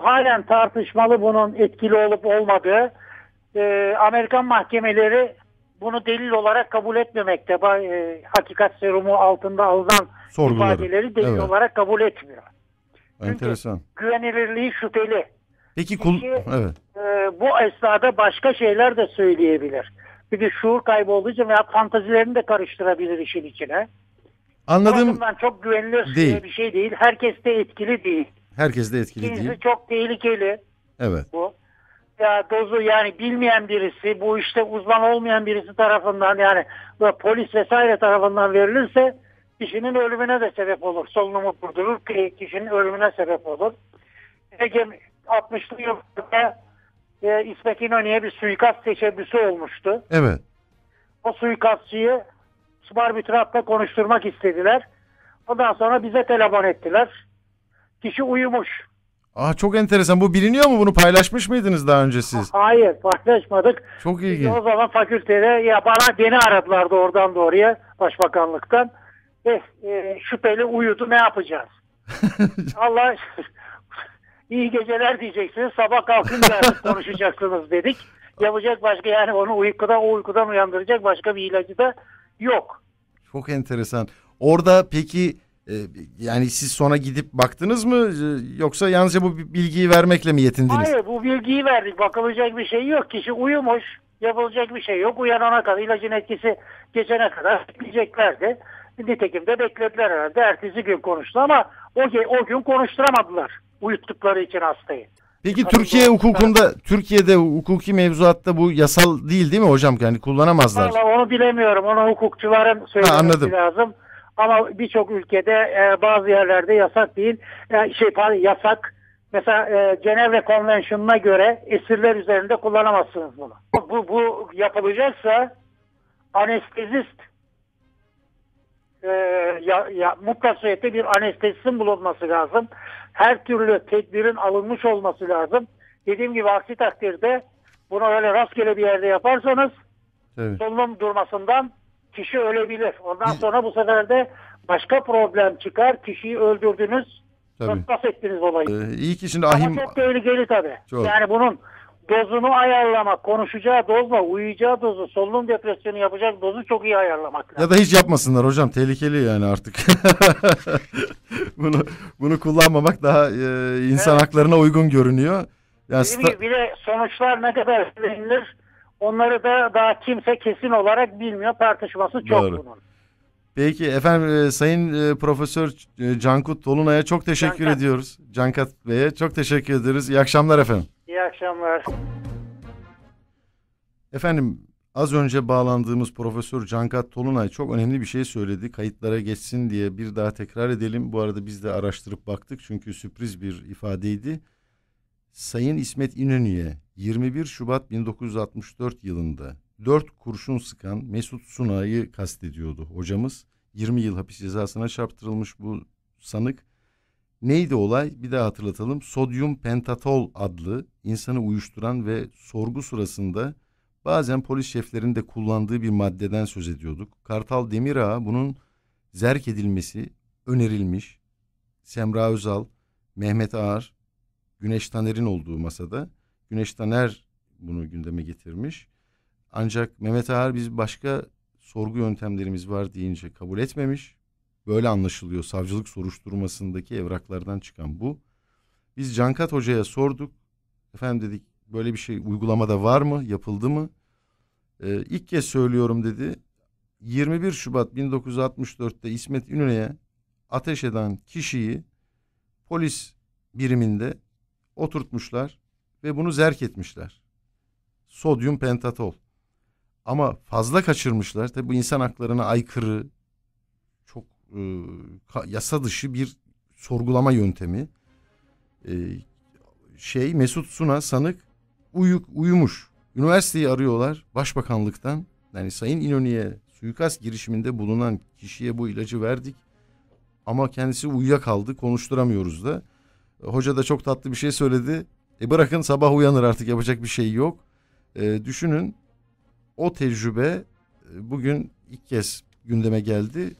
Halen tartışmalı bunun etkili olup olmadığı. Ee, Amerikan mahkemeleri bunu delil olarak kabul etmemekte. E, hakikat serumu altında alınan Sorguları. ifadeleri delil Evet. olarak kabul etmiyor. Çünkü Enteresan. güvenilirliği şüpheli. Peki kul Peki- evet. Ee, bu esnada başka şeyler de söyleyebilir. Bir de şuur kaybı olduğu için veya fantazilerini de karıştırabilir işin içine. Anladım. çok güvenilir Değil. bir şey değil. Herkes de etkili değil. Herkes de etkili İkincisi değil. çok tehlikeli Evet. bu. Ya dozu yani bilmeyen birisi, bu işte uzman olmayan birisi tarafından yani polis vesaire tarafından verilirse kişinin ölümüne de sebep olur. Solunumu durdurur, ki kişinin ölümüne sebep olur. Ege 60'lı yıllarda e, İsmet İnönü'ye bir suikast teşebbüsü olmuştu. Evet. O suikastçıyı barbitüratta konuşturmak istediler. Ondan sonra bize telefon ettiler. Kişi uyumuş. Aa çok enteresan. Bu biliniyor mu? Bunu paylaşmış mıydınız daha önce siz? Hayır paylaşmadık. Çok Biz ilginç. o zaman fakültede ya bana beni aradılar doğrudan doğruya başbakanlıktan. E, e, şüpheli uyudu ne yapacağız? Allah iyi geceler diyeceksiniz. Sabah kalkınca konuşacaksınız dedik. Yapacak başka yani onu uykuda o uykudan uyandıracak başka bir ilacı da yok. Çok enteresan. Orada peki yani siz sonra gidip baktınız mı E, yoksa yalnızca bu bilgiyi vermekle mi yetindiniz? Hayır bu bilgiyi verdik. Bakılacak bir şey yok. Kişi uyumuş. Yapılacak bir şey yok. Uyanana kadar ilacın etkisi geçene kadar bekleyeceklerdi. Nitekim de beklediler herhalde. Ertesi gün konuştu ama o, o gün konuşturamadılar. Uyuttukları için hastayı. Peki Tabii Türkiye bu- hukukunda Türkiye'de hukuki mevzuatta bu yasal değil değil mi hocam? Yani kullanamazlar. Valla onu bilemiyorum. Onu hukukçuların söylemesi anladım. lazım. Ama birçok ülkede e, bazı yerlerde yasak değil. E, şey pardon, yasak. Mesela e, Cenevre Konvensiyonu'na göre esirler üzerinde kullanamazsınız bunu. Bu, bu yapılacaksa anestezist e, ya, ya, mutlak surette bir anestezistin bulunması lazım. Her türlü tedbirin alınmış olması lazım. Dediğim gibi aksi takdirde bunu öyle rastgele bir yerde yaparsanız Evet. solunum durmasından kişi ölebilir. Ondan sonra bu sefer de başka problem çıkar. Kişiyi öldürdünüz, Tabii. ettiniz olayı. Ee, iyi ki şimdi Ama ahim çok tehlikeli tabii. Çok. Yani bunun dozunu ayarlamak, konuşacağı dozla uyuyacağı dozu, solunum depresyonu yapacak dozu çok iyi ayarlamak lazım. ya da hiç yapmasınlar hocam. Tehlikeli yani artık. bunu bunu kullanmamak daha e, insan Evet. haklarına uygun görünüyor. Yani gibi bir de sonuçlar ne kadar güvenilir onları da daha kimse kesin olarak bilmiyor. Tartışması çok Doğru. bunun. Peki efendim e, Sayın e, Profesör e, Cankut Tolunay'a çok teşekkür Cankat. ediyoruz. Cankat Bey'e çok teşekkür ederiz. İyi akşamlar efendim. İyi akşamlar. Efendim az önce bağlandığımız Profesör Cankat Tolunay çok önemli bir şey söyledi. Kayıtlara geçsin diye bir daha tekrar edelim. Bu arada biz de araştırıp baktık çünkü sürpriz bir ifadeydi. Sayın İsmet İnönü'ye 21 Şubat 1964 yılında 4 kurşun sıkan Mesut Sunay'ı kastediyordu hocamız. 20 yıl hapis cezasına çarptırılmış bu sanık. Neydi olay? Bir daha hatırlatalım. Sodyum pentatol adlı insanı uyuşturan ve sorgu sırasında bazen polis şeflerinin de kullandığı bir maddeden söz ediyorduk. Kartal Demirağ'a bunun zerk edilmesi önerilmiş. Semra Özal, Mehmet Ağar, Güneş Taner'in olduğu masada. Güneş Taner bunu gündeme getirmiş. Ancak Mehmet Ağar biz başka sorgu yöntemlerimiz var deyince kabul etmemiş. Böyle anlaşılıyor savcılık soruşturmasındaki evraklardan çıkan bu. Biz Cankat Hoca'ya sorduk. Efendim dedik böyle bir şey uygulamada var mı? Yapıldı mı? Ee, ilk kez söylüyorum dedi. 21 Şubat 1964'te İsmet İnönü'ye ateş eden kişiyi polis biriminde oturtmuşlar ve bunu zerk etmişler. Sodyum pentatol. Ama fazla kaçırmışlar. Tabi bu insan haklarına aykırı, çok e, yasa dışı bir sorgulama yöntemi. E, şey Mesut Suna sanık uyuk uyumuş. Üniversiteyi arıyorlar başbakanlıktan. Yani Sayın İnönü'ye suikast girişiminde bulunan kişiye bu ilacı verdik. Ama kendisi uyuyakaldı konuşturamıyoruz da. Hoca da çok tatlı bir şey söyledi. E bırakın sabah uyanır artık yapacak bir şey yok. E, düşünün o tecrübe e, bugün ilk kez gündeme geldi.